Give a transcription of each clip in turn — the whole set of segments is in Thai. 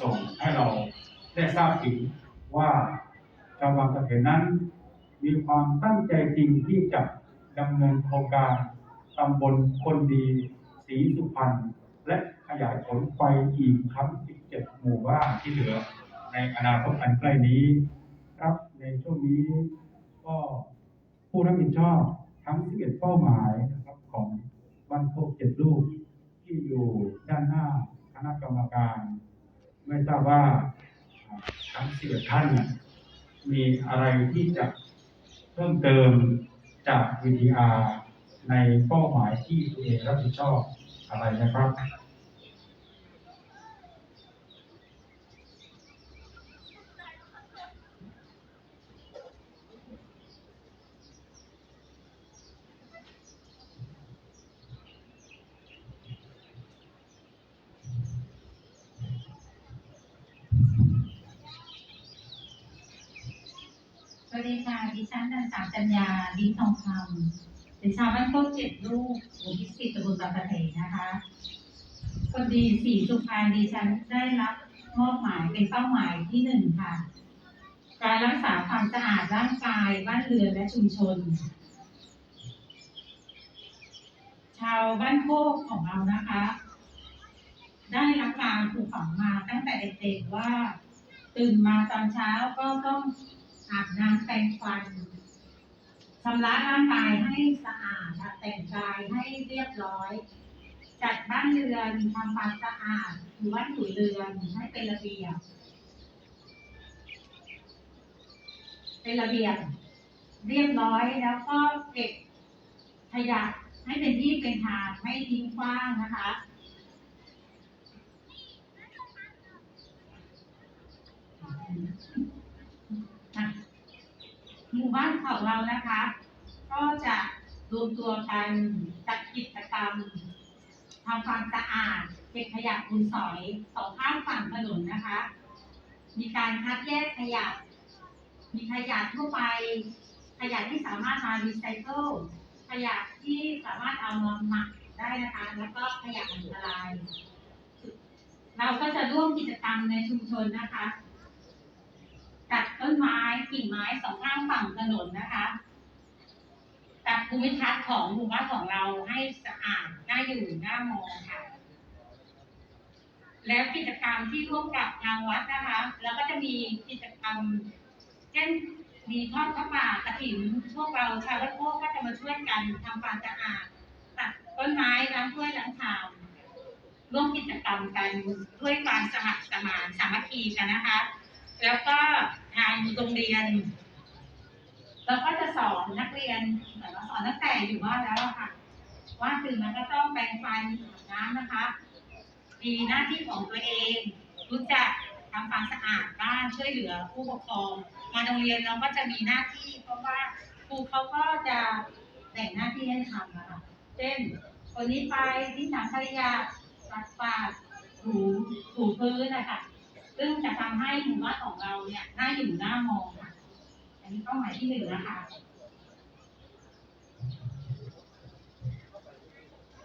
ส่งให้เราได้ทราบถึงว่าชาวบางตะเถนนั้น มีความตั้งใจจริงที่จะดำเนินโครงการตำบลคนดีศรีสุพรรณและขยายผลไปอีกทั้ง 17 หมู่บ้านที่เหลือ ในอนาคตอันใกล้นี้ ครับในช่วงนี้ก็ผู้รับผิดชอบทั้ง 11 เป้าหมายนะครับของบ้านโคกเจ็ดลูกที่อยู่ด้านหน้าคณะกรรมการ ไม่ทราบว่าอ่าทั้งสิบท่านมีอะไรที่จะเพิ่มเติมจากวีดีอาร์ในเป้าหมายที่ตัวเองรับผิดชอบอะไรนะครับ ส วัสดีค่ะดิฉันนางสาวจัญญาลิ้นทองคำเป็นชาวบ้านโคกเจ็ดลูกหมู่ที่สิบตำบลบางกะเถนะคะคนดีสี่สุพรรณดิฉันได้รับมอบหมายเป็นเป้าหมายที่หนึ่งค่ะ การรักษาความสะอาดร่างกายบ้านเรือนและชุมชน ชาวบ้านโคกของเรานะคะ ได้รับการปลูกฝังมาตั้งแต่เด็กๆว่า ตื่นมาตอนเช้าก็ต้อง อาบน้ำแต่งฟันชำระร่างกายให้สะอาดแต่งกายให้เรียบร้อย จัดบ้านเรือนทำความสะอาดหรือว่าถูเรือนให้เป็นระเบียบเป็นระเบียบเรียบร้อยแล้วก็เก็บขยะให้เป็นที่เป็นทางไม่ทิ้งขว้างนะคะหมู่ บ้านของเรานะคะ ก็จะรวมตัวกันจัดกิจกรรมทำความสะอาดเก็บขยะมูลสอยสองข้างฝั่งถนนนะคะ มีการคัดแยกขยะ มีขยะทั่วไป ขยะที่สามารถมารีไซเคิลขยะที่สามารถเอามาหมักได้นะคะ แล้วก็ขยะอันตราย เราก็จะร่วมกิจกรรมในชุมชนนะคะ ต้นไม้กิ่งไม้สองข้างฝั่งถนนนะคะตัดภูมิทัศน์ของหมู่บ้านของเราให้สะอาดน่าอยู่น่ามองค่ะ แล้วกิจกรรมที่ร่วมกับทางวัดนะคะ แล้วก็จะมีกิจกรรม เช่นมีทอดพระป่ากระถิ่นพวกเราชาวบ้านโคกก็จะมาช่วยกันทำความสะอาดตัดต้นไม้ล้างถ้วยล้างชามร่วมกิจกรรมกันด้วยความสมัครสมานสามัคคีกันนะคะ แล้วก็ ทางโรงเรียนเราก็จะสอนนักเรียนเหมือนว่าสอนตั้งแต่อยู่บ้านแล้วอะค่ะ ว่าตื่นมาก็ต้องแปรงฟันอาบน้ำนะคะ มีหน้าที่ของตัวเอง รู้จักทำความสะอาดบ้านช่วยเหลือผู้ปกครองมาโรงเรียนเราก็จะมีหน้าที่ เพราะว่าครูเขาก็จะแบ่งหน้าที่ให้ทำนะคะเช่นคนนี้ไปที่ถังขยะปัดปาดถูถูพื้นนะคะ ซึ่งจะทำให้หมู่บ้านของเราเนี่ยน่าอยู่น่ามองค่ะ อันนี้เป้าหมายที่หนึ่งนะคะ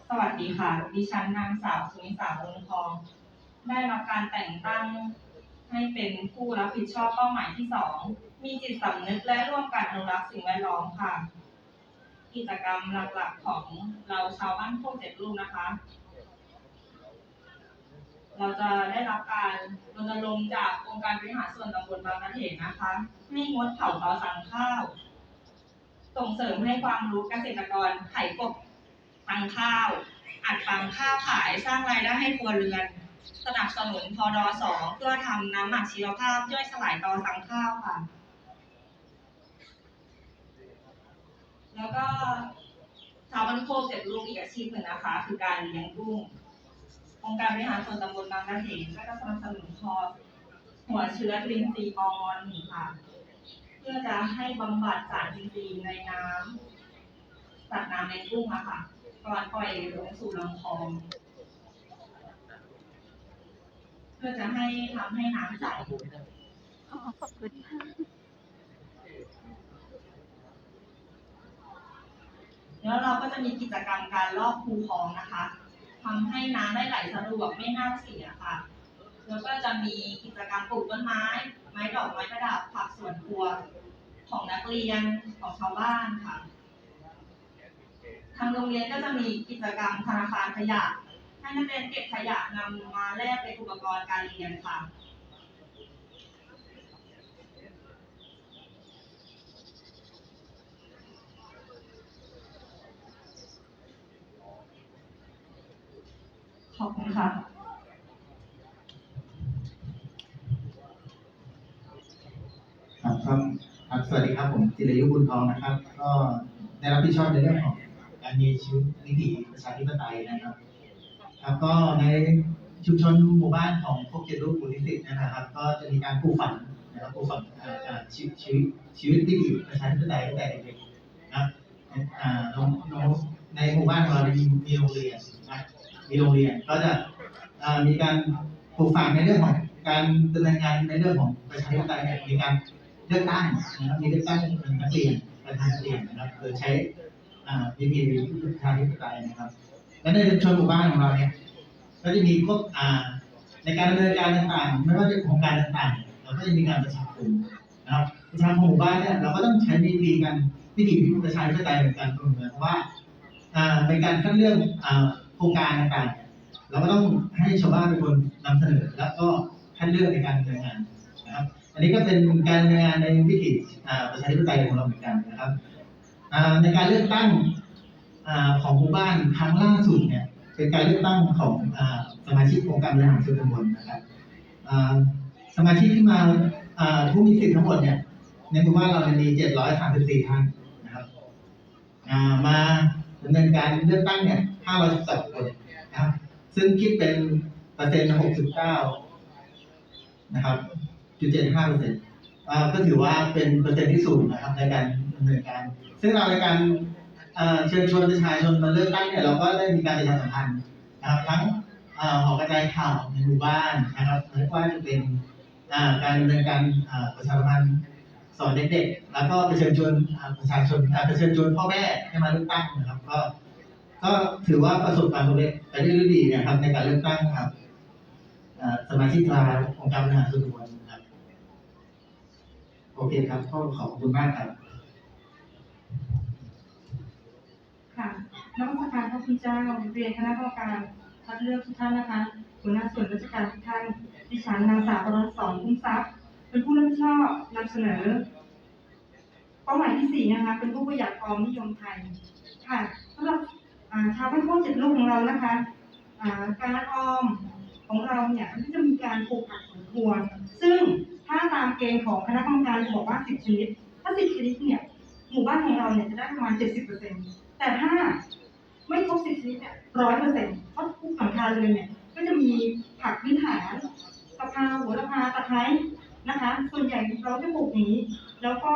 สวัสดีค่ะ ดิฉันนางสาวสุนิสาวงทอง ได้รับการแต่งตั้งให้เป็นผู้รับผิดชอบเป้าหมายที่สอง มีจิตสำนึกและร่วมกันอนุรักษ์สิ่งแวดล้อมค่ะ กิจกรรมหลักๆของเราชาวบ้านโคกเจ็ดลูกนะคะ เราจะได้รับการรณรงค์จากองค์การบริหารส่วนตำบลบางกระเถนนะคะให้งดเผาเตาสังข้าว ส่งเสริมให้ความรู้เกษตรกรไถกบฟังข้าว อัดฟังข้าวขายสร้างรายได้ให้ครัวเรือน สนับสนุนพอดอสองเพื่อทำน้ำหมักชีวภาพย่อยสลายตอสังข้าวค่ะ แล้วก็ชาวบ้านโคกเจ็ดลูกอีกอาชีพหนึ่งนะคะ คือการเลี้ยงกุ้ง องค์การบริหารส่วนตำบลบางกระเถนก็จะสนับสนุนพอหัวเชื้อจุลินทรีย์ปอนค่ะ เพื่อจะให้บำบัดสารอินทรีในน้ำสัตว์น้ำในกุ้งอะค่ะก่อนปล่อยลงสู่ลำคลอง เพื่อจะให้ทำให้น้ำใสขอขอบคุณค่ะแล้วเราก็จะมีกิจกรรมการลอกคูคลองนะคะ ทำให้น้ำได้ไหลสะดวกไม่น่าเสียค่ะ แล้วก็จะจะมีกิจกรรมปลูกต้นไม้ ไม้ดอกไม้ประดับผักสวนครัวของนักเรียนของชาวบ้านค่ะ ทางโรงเรียนก็จะมีกิจกรรมธนาคารขยะ ให้นักเรียนเก็บขยะนำมาแลกเป็นอุปกรณ์การเรียนค่ะ ขอบคุณค่ะครับครับครับสวัสดีครับผมจิรยุบุญทองนะครับ ก็ได้รับผิดชอบในเรื่องของการมีชีวิตวิถีประชาธิปไตยนะครับ ครับก็ในชุมชนหมู่บ้านของพวกเกียรติรูปบุญนิสิตนะครับ ก็จะมีการปลูกฝังนะครับปลูกฝังชีวิตชีวิตชีวิตวิถีประชาธิปไตยตั้งแต่เด็กนะครับในหมู่บ้านเรามีมีโรงเรียนนะ มีโรงเรียนก็จะมีการปลูกฝังในเรื่องของการดำเนินงานในเรื่องของประชาธิปไตยเนี่ยมีการเลือกตั้งนะครับมีเลือกตั้งนักเรียนประธานนักเรียนนะครับโดยใช้วิธีประชาธิปไตยนะครับ และในชุมชนหมู่บ้านของเราเนี่ยก็จะมีพวกในการดำเนินการต่างๆไม่ว่าจะโครงการต่างๆเราก็จะมีการประชาคมนะครับประชาคมหมู่บ้านเนี่ยเราก็ต้องใช้วิธีการวิธีประชาธิปไตยเหมือนกันเหมือนว่าอ่าในการคัดเลือกอ่า โครงการต่างๆ เราก็ต้องให้ชาวบ้านเป็นคนนำเสนอ แล้วก็คัดเลือกในการดำเนินงานนะครับ อันนี้ก็เป็นการดำเนินงานในวิถีประชาธิปไตยของเราเหมือนกันนะครับในการเลือกตั้งอของหมู่บ้านครั้งล่าสุดเนี่ยเป็นการเลือกตั้งของอสมาชิกองค์การบริหารส่วนตำบลนะครับสมาชิกที่มาผู้มีสิทธิ์ทั้งหมดเนี่ยในหมู่บ้านเราเนี่ยมี 734ท่านนะครับมา ดำเนินการเลือกตั้งเนี่ย512คนนะครับซึ่งคิดเป็นเปอร์เซ็นต์69นะครับจุดเจ็ดห้าเปอร์เซ็นต์ก็ถือว่าเป็นเปอร์เซ็นต์ที่สูงนะครับในการดำเนินการ ซึ่งเราในการเอ่อเชิญชวนประชาชนมาเลือกตั้งเนี่ยเราก็ได้มีการประชาสัมพันธ์นะครับทั้งอ่อหอกระจายข่าวในหมู่บ้านนะครับไม่ว่าจะเป็นอ่าการดำเนินการอ่าประชาสัมพันธ์ สอนเด็กๆ แล้วก็ไปเชิญชวนประชาชนไปเชิญชวนพ่อแม่ให้มาเลือกตั้งนะครับ ก็ ก็ถือว่าประสบความสำเร็จไปได้ด้วยดีนะครับ ในการเลือกตั้งครับสมาชิกสภาองค์การบริหารส่วนตำบลครับโอเคครับก็ขอบคุณมากครับค่ะนักวิชาการพระคุณเจ้าเรียนคณะกรรมการคัดเลือกทุกท่านนะคะหัวหน้าส่วนราชการทุกท่านดิฉันนางสาวปรสอนคุ้มทรัพย์ เป็นผู้รับผิดชอบนำเสนอเป้าหมายที่สี่นะคะ เป็นผู้ประหยัดออมนิยมไทยค่ะสำหรับอ่าชาวบ้านโคกเจ็ดลูกของเรานะคะการออมของเราเนี่ยก็จะมีการปลูกผักสวนครัว ซึ่งถ้าตามเกณฑ์ของคณะกรรมการจะบอกว่าสิบชนิด ถ้าสิบชนิดเนี่ยหมู่บ้านของเราเนี่ยจะได้ประมาณเจ็ดสิบเปอร์เซ็นต์แต่ถ้าไม่ครบสิบชนิดเนี่ยร้อยเปอร์เซ็นต์เพราะทุกหลังคาเรือนเนี่ยก็จะมีผักพื้นฐานกะเพราโหระพาตะไคร้ นะคะ ส่วนใหญ่เราจะปลูกนี้ แล้วก็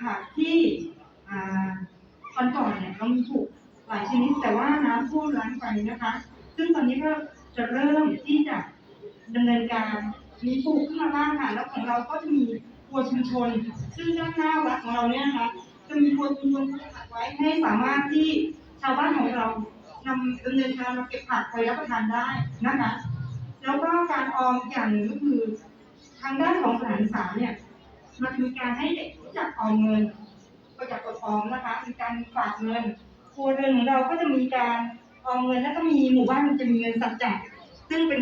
ผักที่อ่าตอนก่อนเนี่ยเรามีปลูกหลายชนิด แต่ว่าน้ำท่วมล้างไปนะคะ ซึ่งตอนนี้ก็จะเริ่มที่จะดำเนินการมีปลูกขึ้นมาบ้างค่ะ แล้วของเราก็จะมีครัวชุมชน ซึ่งด้านหน้าวัดของเราเนี่ยนะคะจะมีครัวชุมชนจัดไว้ให้สามารถที่ชาวบ้านของเรานำดำเนินการมาเก็บผักไปรับประทานได้นะคะ แล้วก็การออมอย่างหนึ่งก็คือ ทางด้านของสถานศึกษาเนี่ยมันคือการให้เด็กรู้จักออมเงินประหยัดอดออมนะคะมีการฝากเงินครัวเรือนของเราก็จะมีการออมเงินแล้วก็มีหมู่บ้านมันจะมีเงินสัจจะซึ่งเป็น